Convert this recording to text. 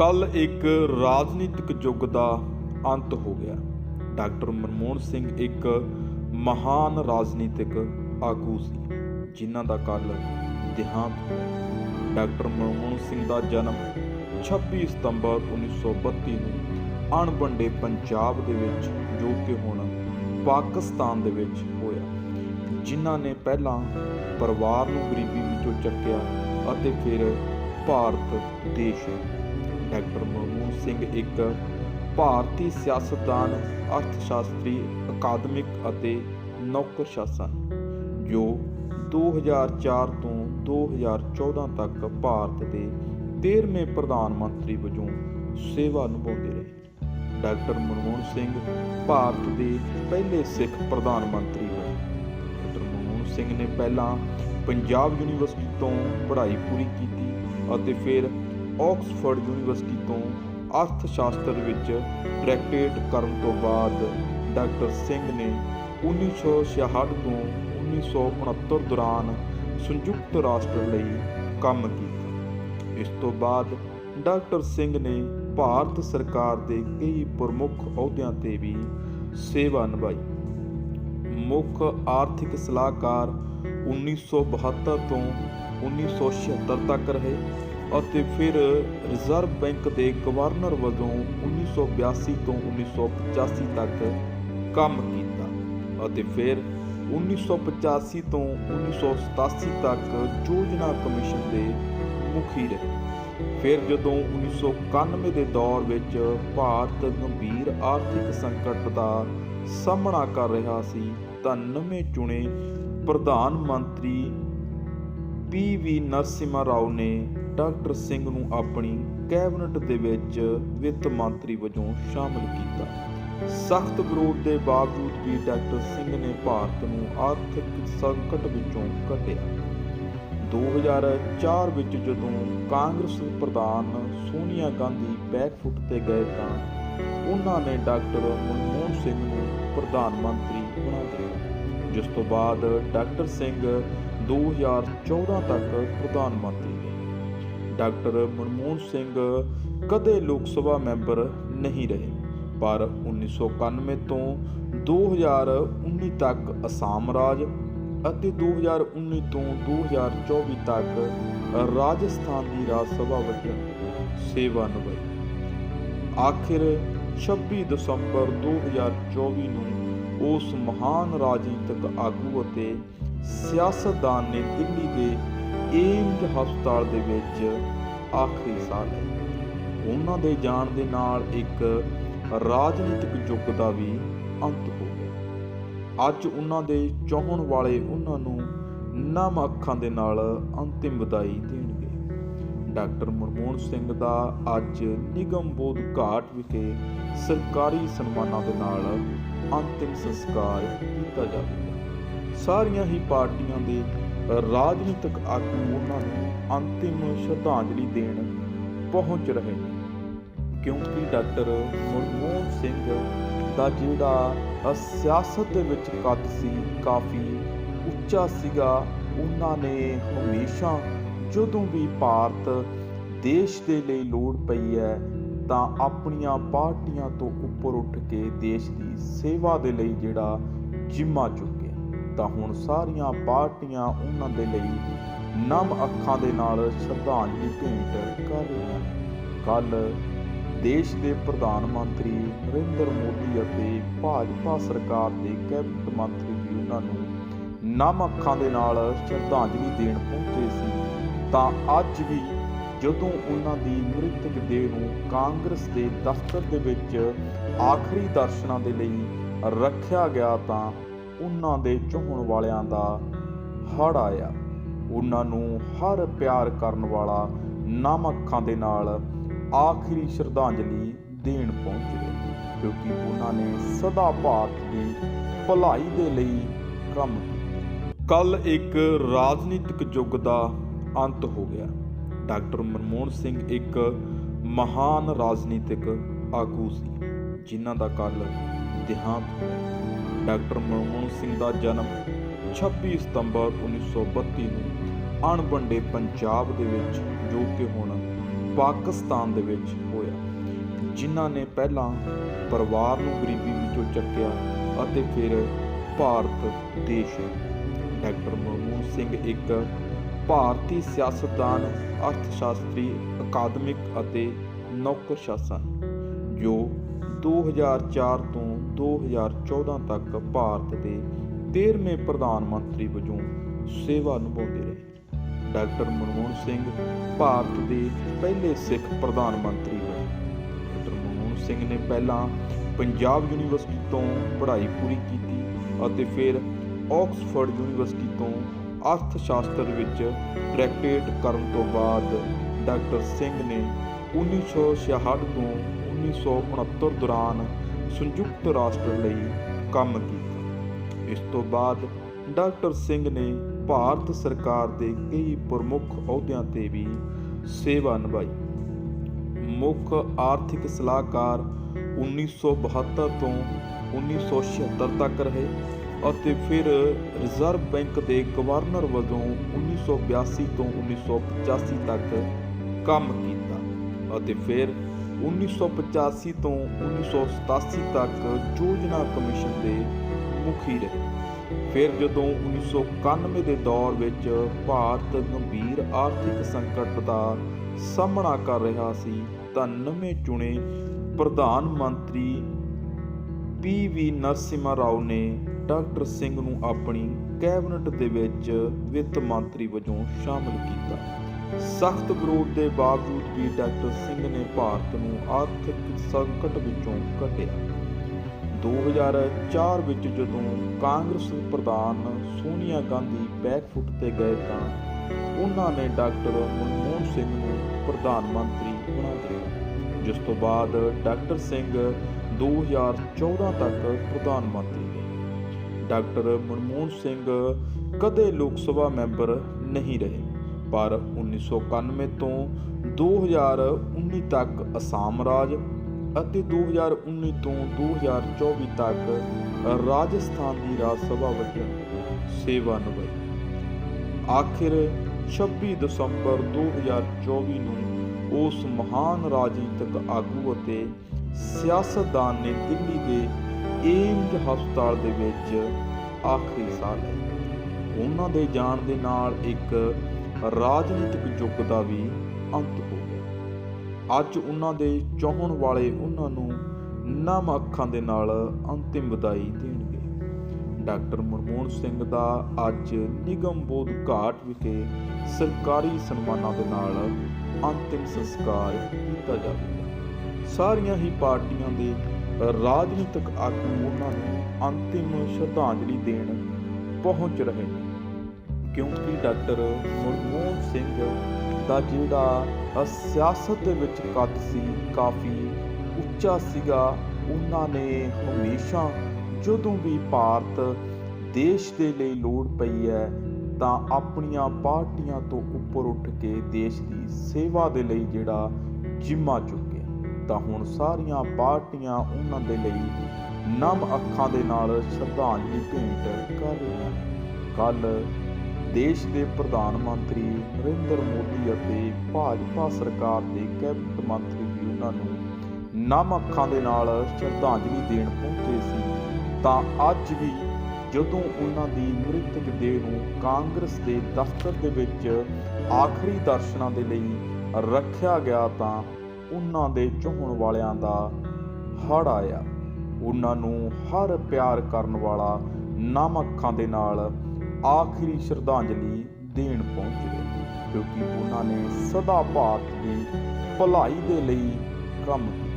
ਕੱਲ ਇੱਕ ਰਾਜਨੀਤਿਕ ਯੁੱਗ ਦਾ ਅੰਤ ਹੋ ਗਿਆ। ਡਾਕਟਰ ਮਨਮੋਹਨ ਸਿੰਘ ਇੱਕ ਮਹਾਨ ਰਾਜਨੀਤਿਕ ਆਗੂ ਸੀ, ਜਿਨ੍ਹਾਂ ਦਾ ਕੱਲ ਦੇਹਾਂਤ ਹੋਇਆ। ਡਾਕਟਰ ਮਨਮੋਹਨ ਸਿੰਘ ਦਾ ਜਨਮ 26 ਸਤੰਬਰ 1932 ਨੂੰ ਅਣਵੰਡੇ ਪੰਜਾਬ ਦੇ ਵਿੱਚ, ਜੋ ਕਿ ਹੁਣ ਪਾਕਿਸਤਾਨ ਦੇ ਵਿੱਚ ਹੋਇਆ। ਜਿਨ੍ਹਾਂ ਨੇ ਪਹਿਲਾਂ ਪਰਿਵਾਰ ਨੂੰ ਗਰੀਬੀ ਵਿੱਚੋਂ ਚੱਕਿਆ ਅਤੇ ਫਿਰ ਭਾਰਤ ਦੇਸ਼ ਡਾਕਟਰ ਮਨਮੋਹਨ ਸਿੰਘ ਇੱਕ ਭਾਰਤੀ ਸਿਆਸਤਦਾਨ, ਅਰਥਸ਼ਾਸਤਰੀ, ਅਕਾਦਮਿਕ ਅਤੇ ਨੌਕਰਸ਼ਾਹ ਜੋ 2004 ਤੋਂ 2014 ਤੱਕ ਭਾਰਤ ਦੇ 13ਵੇਂ ਪ੍ਰਧਾਨ ਮੰਤਰੀ ਵਜੋਂ ਸੇਵਾ ਨਿਭਾਉਂਦੇ ਰਹੇ। ਡਾਕਟਰ ਮਨਮੋਹਨ ਸਿੰਘ ਭਾਰਤ ਦੇ ਪਹਿਲੇ ਸਿੱਖ ਪ੍ਰਧਾਨ ਮੰਤਰੀ ਬਣੇ। ਡਾਕਟਰ ਮਨਮੋਹਨ ਸਿੰਘ ਨੇ ਪਹਿਲਾਂ ਪੰਜਾਬ ਯੂਨੀਵਰਸਿਟੀ ਤੋਂ ਪੜ੍ਹਾਈ ਪੂਰੀ ਕੀਤੀ ਅਤੇ ਫਿਰ ਆਕਸਫੋਰਡ ਯੂਨੀਵਰਸਿਟੀ ਤੋਂ ਅਰਥ ਸ਼ਾਸਤਰ ਵਿੱਚ ਡਾਇਰੈਕਟਰੇਟ ਕਰਨ ਤੋਂ ਬਾਅਦ ਡਾਕਟਰ ਸਿੰਘ ਨੇ 1966 ਤੋਂ 1969 ਦੌਰਾਨ ਸੰਯੁਕਤ ਰਾਸ਼ਟਰ ਲਈ ਕੰਮ ਕੀਤਾ। ਇਸ ਤੋਂ ਬਾਅਦ ਡਾਕਟਰ ਸਿੰਘ ਨੇ ਭਾਰਤ ਸਰਕਾਰ ਦੇ ਕਈ ਪ੍ਰਮੁੱਖ ਅਹੁਦਿਆਂ ਤੇ ਵੀ ਸੇਵਾ ਨਿਭਾਈ। ਮੁੱਖ ਆਰਥਿਕ ਸਲਾਹਕਾਰ 1972 ਤੋਂ 1976 ਤੱਕ ਰਹੇ। ਅਤੇ ਫਿਰ ਰਿਜ਼ਰਵ ਬੈਂਕ ਦੇ ਗਵਰਨਰ ਵਜੋਂ 1982 ਤੋਂ 1985 ਤੱਕ ਕੰਮ ਕੀਤਾ ਅਤੇ ਫਿਰ 1985 ਤੋਂ 1987 ਤੱਕ ਯੋਜਨਾ ਕਮਿਸ਼ਨ ਦੇ ਮੁਖੀ ਰਹੇ। ਫਿਰ ਜਦੋਂ 1991 ਦੇ ਦੌਰ ਵਿੱਚ ਭਾਰਤ ਗੰਭੀਰ ਆਰਥਿਕ ਸੰਕਟ ਦਾ ਸਾਹਮਣਾ ਕਰ ਰਿਹਾ ਸੀ, ਤਾਂ ਨਵੇਂ ਚੁਣੇ ਪ੍ਰਧਾਨ ਮੰਤਰੀ ਪੀ ਵੀ ਨਰਸਿਮਹਾ ਰਾਓ ਨੇ ਡਾਕਟਰ ਸਿੰਘ ਨੂੰ ਆਪਣੀ ਕੈਬਨਿਟ ਦੇ ਵਿੱਚ ਵਿੱਤ ਮੰਤਰੀ ਵਜੋਂ ਸ਼ਾਮਲ ਕੀਤਾ। ਸਖਤ ਵਿਰੋਧ ਦੇ ਬਾਵਜੂਦ ਵੀ ਡਾਕਟਰ ਸਿੰਘ ਨੇ ਭਾਰਤ ਨੂੰ ਆਰਥਿਕ ਸੰਕਟ ਵਿੱਚੋਂ ਕੱਢਿਆ। 2004 ਵਿੱਚ ਜਦੋਂ ਕਾਂਗਰਸ ਪ੍ਰਧਾਨ ਸੋਨੀਆ ਗਾਂਧੀ ਬੈਕਫੁੱਟ ਤੇ ਗਏ ਤਾਂ ਉਹਨਾਂ ਨੇ ਡਾਕਟਰ ਮਨਮੋਹਨ ਸਿੰਘ ਨੂੰ ਪ੍ਰਧਾਨ ਮੰਤਰੀ ਬਣਾ ਦਿੱਤਾ। ਜਿਸ ਤੋਂ ਬਾਅਦ ਡਾਕਟਰ ਸਿੰਘ 2014 ਤੱਕ ਪ੍ਰਧਾਨ ਮੰਤਰੀ ਰਹੇ। ਡਾਕਟਰ ਮਨਮੋਹਨ ਸਿੰਘ ਕਦੇ ਲੋਕ ਸਭਾ ਮੈਂਬਰ ਨਹੀਂ ਰਹੇ। ਪਰ 1991 ਤੋਂ 2019 ਤੱਕ ਅਸਾਮ ਰਾਜ ਅਤੇ 2019 ਤੋਂ 2024 ਤੱਕ ਰਾਜਸਥਾਨ ਦੀ ਰਾਜ ਸਭਾ ਵਜੋਂ ਸੇਵਾ ਨਿਭਾਈ। ਆਖਿਰ 26 ਦਸੰਬਰ 2024 ਨੂੰ ਉਸ ਮਹਾਨ ਰਾਜਨੀਤਿਕ ਆਗੂ ਅਤੇ ਸਿਆਸਤਦਾਨ ਨੇ ਦਿੱਲੀ ਦੇ ਏਮਜ਼ ਹਸਪਤਾਲ ਦੇ ਵਿੱਚ ਆਖਰੀ ਸਾਹ ਲਈ ਉਹਨਾਂ ਦੇ ਜਾਣ ਦੇ ਨਾਲ ਇੱਕ ਰਾਜਨੀਤਿਕ ਯੁੱਗ ਦਾ ਵੀ ਅੰਤ ਹੋ ਗਿਆ। ਅੱਜ ਉਹਨਾਂ ਦੇ ਚਾਹਣ ਵਾਲੇ ਉਹਨਾਂ ਨੂੰ ਨਮ ਅੱਖਾਂ ਦੇ ਨਾਲ ਅੰਤਿਮ ਵਿਦਾਈ ਦੇਣਗੇ। ਡਾਕਟਰ ਮਨਮੋਹਨ ਸਿੰਘ ਦਾ ਅੱਜ ਨਿਗਮ ਬੋਧ ਘਾਟ ਵਿਖੇ ਸਰਕਾਰੀ ਸਨਮਾਨਾਂ ਦੇ ਨਾਲ ਅੰਤਿਮ ਸੰਸਕਾਰ ਕੀਤਾ ਜਾਵੇਗਾ। ਸਾਰੀਆਂ ਹੀ ਪਾਰਟੀਆਂ ਦੇ ਰਾਜਨੀਤਿਕ ਆਗੂ ਉਹਨਾਂ ਨੂੰ ਅੰਤਿਮ ਸ਼ਰਧਾਂਜਲੀ ਦੇਣ ਪਹੁੰਚ ਰਹੇ ਨੇ। ਕਿਉਂਕਿ ਡਾਕਟਰ ਮਨਮੋਹਨ ਸਿੰਘ ਦਾ ਜਿਹੜਾ ਸਿਆਸਤ ਦੇ ਵਿੱਚ ਕੱਦ ਸੀ, ਕਾਫੀ ਉੱਚਾ ਸੀਗਾ। ਉਹਨਾਂ ਨੇ ਹਮੇਸ਼ਾ ਜਦੋਂ ਵੀ ਭਾਰਤ ਦੇਸ਼ ਦੇ ਲਈ ਲੋੜ ਪਈ ਹੈ, ਤਾਂ ਆਪਣੀਆਂ ਪਾਰਟੀਆਂ ਤੋਂ ਉੱਪਰ ਉੱਠ ਕੇ ਦੇਸ਼ ਦੀ ਸੇਵਾ ਦੇ ਲਈ ਜਿਹੜਾ ਜਿੰਮਾ ਚੁੱਕਿਆ। ਤਾਂ ਹੁਣ ਸਾਰੀਆਂ ਪਾਰਟੀਆਂ ਉਹਨਾਂ ਦੇ ਲਈ ਨਮ ਅੱਖਾਂ ਦੇ ਨਾਲ ਸ਼ਰਧਾਂਜਲੀ ਭੇਂਟ ਕਰ ਰਹੀਆਂ ਨੇ। ਕੱਲ ਦੇਸ਼ ਦੇ ਪ੍ਰਧਾਨ ਮੰਤਰੀ ਨਰਿੰਦਰ ਮੋਦੀ ਅਤੇ ਭਾਜਪਾ ਸਰਕਾਰ ਦੇ ਕੈਬਨਿਟ ਮੰਤਰੀ ਵੀ ਉਹਨਾਂ ਨੂੰ ਨਮ ਅੱਖਾਂ ਦੇ ਨਾਲ ਸ਼ਰਧਾਂਜਲੀ ਦੇਣ ਪਹੁੰਚੇ ਸੀ। ਤਾਂ ਅੱਜ ਵੀ ਜਦੋਂ ਉਹਨਾਂ ਦੀ ਮ੍ਰਿਤਕ ਦੇਹ ਨੂੰ ਕਾਂਗਰਸ ਦੇ ਦਫ਼ਤਰ ਦੇ ਵਿੱਚ ਆਖਰੀ ਦਰਸ਼ਨਾਂ ਦੇ ਲਈ ਰੱਖਿਆ ਗਿਆ ਤਾਂ ਉਹਨਾਂ ਦੇ ਚੋਣ ਵਾਲਿਆਂ ਦਾ ਹੜ ਆਇਆ। ਉਹਨਾਂ ਨੂੰ ਹਰ ਪਿਆਰ ਕਰਨ ਵਾਲਾ ਨਮ ਅੱਖਾਂ ਦੇ ਨਾਲ ਆਖਰੀ ਸ਼ਰਧਾਂਜਲੀ ਦੇਣ ਪਹੁੰਚ ਗਏ, ਕਿਉਂਕਿ ਉਹਨਾਂ ਨੇ ਸਦਾ ਭਾਰਤ ਦੀ ਭਲਾਈ ਦੇ ਲਈ ਕੰਮ ਕੀਤਾ। ਕੱਲ ਇੱਕ ਰਾਜਨੀਤਿਕ ਯੁੱਗ ਦਾ ਅੰਤ ਹੋ ਗਿਆ। ਡਾਕਟਰ ਮਨਮੋਹਨ ਸਿੰਘ ਇੱਕ ਮਹਾਨ ਰਾਜਨੀਤਿਕ ਆਗੂ ਸੀ, ਜਿਨ੍ਹਾਂ ਦਾ ਕੱਲ ਦੇਹਾਂਤ ਹੋਇਆ। ਡਾਕਟਰ ਮਨਮੋਹਨ ਸਿੰਘ ਦਾ ਜਨਮ 26 ਸਤੰਬਰ 1932 ਨੂੰ ਅਣਵੰਡੇ ਪੰਜਾਬ ਦੇ ਵਿੱਚ, ਜੋ ਕਿ ਹੁਣ ਪਾਕਿਸਤਾਨ ਦੇ ਵਿੱਚ ਹੋਇਆ। ਜਿਨ੍ਹਾਂ ਨੇ ਪਹਿਲਾਂ ਪਰਿਵਾਰ ਨੂੰ ਗਰੀਬੀ ਵਿੱਚੋਂ ਚੱਕਿਆ ਅਤੇ ਫਿਰ ਭਾਰਤ ਦੇਸ਼ ਡਾਕਟਰ ਮਨਮੋਹਨ ਸਿੰਘ ਇੱਕ ਭਾਰਤੀ ਸਿਆਸਤਦਾਨ, ਅਰਥਸ਼ਾਸਤਰੀ, ਅਕਾਦਮਿਕ ਅਤੇ ਨੌਕਰਸ਼ਾਸਨ, ਜੋ 2004 ਤੋਂ 2014 ਤੱਕ ਭਾਰਤ ਦੇ 13ਵੇਂ ਪ੍ਰਧਾਨ ਮੰਤਰੀ ਵਜੋਂ ਸੇਵਾ ਨਿਭਾਉਂਦੇ ਰਹੇ। ਡਾਕਟਰ ਮਨਮੋਹਨ ਸਿੰਘ ਭਾਰਤ ਦੇ ਪਹਿਲੇ ਸਿੱਖ ਪ੍ਰਧਾਨ ਮੰਤਰੀ ਬਣੇ। ਡਾਕਟਰ ਮਨਮੋਹਨ ਸਿੰਘ ਨੇ ਪਹਿਲਾਂ ਪੰਜਾਬ ਯੂਨੀਵਰਸਿਟੀ ਤੋਂ ਪੜ੍ਹਾਈ ਪੂਰੀ ਕੀਤੀ ਅਤੇ ਫਿਰ ਆਕਸਫੋਰਡ ਯੂਨੀਵਰਸਿਟੀ ਤੋਂ ਅਰਥ ਸ਼ਾਸਤਰ ਵਿੱਚ ਡਾਇਰੈਕਟਰੇਟ ਕਰਨ ਤੋਂ ਬਾਅਦ ਡਾਕਟਰ ਸਿੰਘ ਨੇ 1966 ਤੋਂ 1969 ਦੌਰਾਨ ਸੰਯੁਕਤ ਰਾਸ਼ਟਰ ਲਈ ਕੰਮ ਕੀਤਾ। ਇਸ ਤੋਂ ਬਾਅਦ ਡਾਕਟਰ ਸਿੰਘ ਨੇ ਭਾਰਤ ਸਰਕਾਰ ਦੇ ਕਈ ਪ੍ਰਮੁੱਖ ਅਹੁਦਿਆਂ ਤੇ ਵੀ ਸੇਵਾ ਨਿਭਾਈ। ਮੁੱਖ ਆਰਥਿਕ ਸਲਾਹਕਾਰ 1972 ਤੋਂ 1976 ਤੱਕ ਰਹੇ ਅਤੇ ਫਿਰ ਰਿਜ਼ਰਵ ਬੈਂਕ ਦੇ ਗਵਰਨਰ ਵਜੋਂ 1982 ਤੋਂ 1985 ਤੱਕ ਕੰਮ ਕੀਤਾ ਅਤੇ ਫਿਰ 1985 ਤੋਂ 1987 ਤੱਕ ਯੋਜਨਾ ਕਮਿਸ਼ਨ ਦੇ ਮੁਖੀ ਰਹੇ। ਫਿਰ ਜਦੋਂ 1991 ਦੇ ਦੌਰ ਵਿੱਚ ਭਾਰਤ ਗੰਭੀਰ ਆਰਥਿਕ ਸੰਕਟ ਦਾ ਸਾਹਮਣਾ ਕਰ ਰਿਹਾ ਸੀ, ਤਾਂ ਨਵੇਂ ਚੁਣੇ ਪ੍ਰਧਾਨ ਮੰਤਰੀ ਪੀ ਵੀ ਨਰਸਿਮਹਾ ਰਾਓ ਨੇ ਡਾਕਟਰ ਸਿੰਘ ਨੂੰ ਆਪਣੀ ਕੈਬਨਿਟ ਦੇ ਵਿੱਚ ਵਿੱਤ ਮੰਤਰੀ ਵਜੋਂ ਸ਼ਾਮਲ ਕੀਤਾ। ਸਖਤ ਵਿਰੋਧ ਦੇ ਬਾਵਜੂਦ ਵੀ ਡਾਕਟਰ ਸਿੰਘ ਨੇ ਭਾਰਤ ਨੂੰ ਆਰਥਿਕ ਸੰਕਟ ਵਿੱਚੋਂ ਕੱਢਿਆ। 2004 ਵਿੱਚ ਜਦੋਂ ਕਾਂਗਰਸ ਪ੍ਰਧਾਨ ਸੋਨੀਆ ਗਾਂਧੀ ਬੈਕਫੁੱਟ ਤੇ ਗਏ ਤਾਂ ਉਹਨਾਂ ਨੇ ਡਾਕਟਰ ਮਨਮੋਹਨ ਸਿੰਘ ਨੂੰ ਪ੍ਰਧਾਨ ਮੰਤਰੀ ਬਣਾ ਦਿੱਤਾ। ਜਿਸ ਤੋਂ ਬਾਅਦ ਡਾਕਟਰ ਸਿੰਘ 2014 ਤੱਕ ਪ੍ਰਧਾਨ ਮੰਤਰੀ ਰਹੇ। ਡਾਕਟਰ ਮਨਮੋਹਨ ਸਿੰਘ ਕਦੇ ਲੋਕ ਸਭਾ ਮੈਂਬਰ ਨਹੀਂ ਰਹੇ। ਪਰ 1991 ਤੋਂ 2019 ਤੱਕ ਅਸਾਮ ਰਾਜ ਅਤੇ 2019 ਤੋਂ 2024 ਤੱਕ ਰਾਜਸਥਾਨ ਦੀ ਰਾਜ ਸਭਾ ਵਜੋਂ ਸੇਵਾ ਨਿਭਾਈ। ਆਖਿਰ 26 ਦਸੰਬਰ 2024 ਨੂੰ ਉਸ ਮਹਾਨ ਰਾਜਨੀਤਿਕ ਆਗੂ ਅਤੇ ਸਿਆਸਤਦਾਨ ਨੇ ਦਿੱਲੀ ਦੇ ਏਮਜ਼ ਹਸਪਤਾਲ ਦੇ ਵਿੱਚ ਆਖਰੀ ਸਾਹ ਲਿਆ ਉਹਨਾਂ ਦੇ ਜਾਣ ਦੇ ਨਾਲ ਇੱਕ ਰਾਜਨੀਤਿਕ ਯੁੱਗ ਦਾ ਵੀ ਅੰਤ ਹੋ ਗਿਆ। ਅੱਜ ਉਹਨਾਂ ਦੇ ਚਾਹਣ ਵਾਲੇ ਉਹਨਾਂ ਨੂੰ ਨਮ ਅੱਖਾਂ ਦੇ ਨਾਲ ਅੰਤਿਮ ਵਿਦਾਈ ਦੇਣਗੇ। ਡਾਕਟਰ ਮਨਮੋਹਨ ਸਿੰਘ ਦਾ ਅੱਜ ਨਿਗਮ ਬੋਧ ਘਾਟ ਵਿਖੇ ਸਰਕਾਰੀ ਸਨਮਾਨਾਂ ਦੇ ਨਾਲ ਅੰਤਿਮ ਸੰਸਕਾਰ ਕੀਤਾ ਜਾਵੇਗਾ। ਸਾਰੀਆਂ ਹੀ ਪਾਰਟੀਆਂ ਦੇ ਰਾਜਨੀਤਿਕ ਆਗੂ ਉਹਨਾਂ ਨੂੰ ਅੰਤਿਮ ਸ਼ਰਧਾਂਜਲੀ ਦੇਣ ਪਹੁੰਚ ਰਹੇ ਨੇ। ਕਿਉਂਕਿ ਡਾਕਟਰ ਮਨਮੋਹਨ ਸਿੰਘ ਦਾ ਜਿਹੜਾ ਸਿਆਸਤ ਦੇ ਵਿੱਚ ਕੱਦ ਸੀ, ਕਾਫੀ ਉੱਚਾ ਸੀਗਾ, ਉਹਨਾਂ ਨੇ ਹਮੇਸ਼ਾ ਜਦੋਂ ਵੀ ਭਾਰਤ ਦੇਸ਼ ਦੇ ਲਈ ਲੋੜ ਪਈ ਹੈ, ਤਾਂ ਆਪਣੀਆਂ ਪਾਰਟੀਆਂ ਤੋਂ ਉੱਪਰ ਉੱਠ ਕੇ ਦੇਸ਼ ਦੀ ਸੇਵਾ ਦੇ ਲਈ ਜਿਹੜਾ ਜਿੰਮਾ ਚੁੱਕਿਆ। ਤਾਂ ਹੁਣ ਸਾਰੀਆਂ ਪਾਰਟੀਆਂ ਉਹਨਾਂ ਦੇ ਲਈ ਨਮ ਅੱਖਾਂ ਦੇ ਨਾਲ ਸ਼ਰਧਾਂਜਲੀ ਭੇਂਟ ਕਰ ਰਹੀਆਂ ਨੇ। ਕੱਲ ਦੇਸ਼ ਦੇ ਪ੍ਰਧਾਨ ਮੰਤਰੀ ਨਰਿੰਦਰ ਮੋਦੀ ਅਤੇ ਭਾਜਪਾ ਸਰਕਾਰ ਦੇ ਕੈਬਨਿਟ ਮੰਤਰੀ ਵੀ ਉਹਨਾਂ ਨੂੰ ਨਮ ਅੱਖਾਂ ਦੇ ਨਾਲ ਸ਼ਰਧਾਂਜਲੀ ਦੇਣ ਪਹੁੰਚੇ ਸੀ। ਤਾਂ ਅੱਜ ਵੀ ਜਦੋਂ ਉਹਨਾਂ ਦੀ ਮ੍ਰਿਤਕ ਦੇਹ ਨੂੰ ਕਾਂਗਰਸ ਦੇ ਦਫ਼ਤਰ ਦੇ ਵਿੱਚ ਆਖਰੀ ਦਰਸ਼ਨਾਂ ਦੇ ਲਈ ਰੱਖਿਆ ਗਿਆ ਤਾਂ ਉਹਨਾਂ ਦੇ ਚਾਹਣ ਵਾਲਿਆਂ ਦਾ ਹੜ ਆਇਆ। ਉਹਨਾਂ ਨੂੰ ਹਰ ਪਿਆਰ ਕਰਨ ਵਾਲਾ ਨਾਮ ਅੱਖਾਂ ਦੇ ਨਾਲ ਆਖਰੀ ਸ਼ਰਧਾਂਜਲੀ ਦੇਣ ਪਹੁੰਚ ਗਏ, ਕਿਉਂਕਿ ਉਹਨਾਂ ਨੇ ਸਦਾ ਭਾਰਤ ਦੀ ਭਲਾਈ ਦੇ ਲਈ ਕੰਮ ਕੀਤਾ।